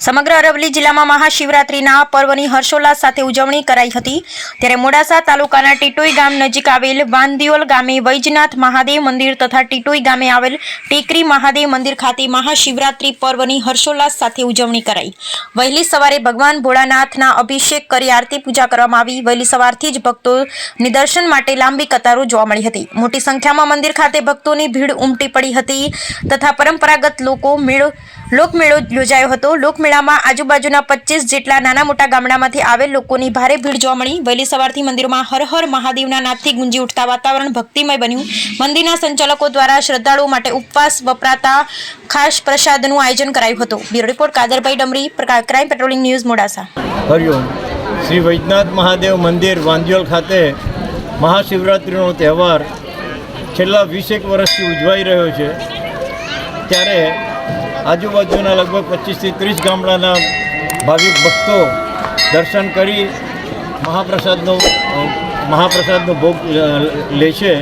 સમગ્ર અરવલ્લી જિલ્લામાં મહાશિવરાત્રિના પર્વની હર્ષોલ્લાસ સાથે ઉજવણી કરાઈ હતી. ત્યારે મોડાસા તાલુકાના ટીટોઈ ગામ નજીક આવેલ વાંદિયોલ ગામે વૈજનાથ મહાદેવ મંદિર તથા ટીટોઈ ગામે આવેલ ટેકરી મહાદેવ મંદિર ખાતે મહાશિવરાત્રિ પર્વની હર્ષોલ્લાસ સાથે ઉજવણી કરાઈ. વહેલી સવારે ભગવાન ભોળાનાથના અભિષેક કરી આરતી પૂજા કરવામાં આવી. વહેલી સવારથી જ ભક્તો નિદર્શન માટે લાંબી કતારો જોવા મળી હતી. મોટી સંખ્યામાં મંદિર ખાતે ભક્તોની ભીડ ઉમટી પડી હતી તથા પરંપરાગત લોકો મેળો લોકમેળો યોજાયો હતો. લોકમેળામાં આજુબાજુના પચીસ જેટલા નાના મોટા ગામડામાંથી આવેલ લોકોની ભારે ભીડ જોવા મળી. વહેલી સવારથી મંદિરમાં હર હર મહાદેવના નાદથી ગુંજી ઉઠતા વાતાવરણ ભક્તિમય બન્યું. મંદિરના સંચાલકો દ્વારા શ્રદ્ધાળુઓ માટે ઉપવાસ વપરાતા ખાસ પ્રસાદનું આયોજન કરાયું હતું. Bureau report Kadarbhai Damri crime patrolling news Modasa. Hariom Shri Vaijnath Mahadev મંદિર વાંદિયોલ ખાતે મહાશિવરાત્રિનો તહેવાર છેલ્લા વીસેક વર્ષથી ઉજવાઈ રહ્યો છે. ત્યારે આજુબાજુના લગભગ પચીસથી ત્રીસ ગામડાના ભાવિક ભક્તો દર્શન કરી મહાપ્રસાદનો મહાપ્રસાદનો ભોગ લે છે.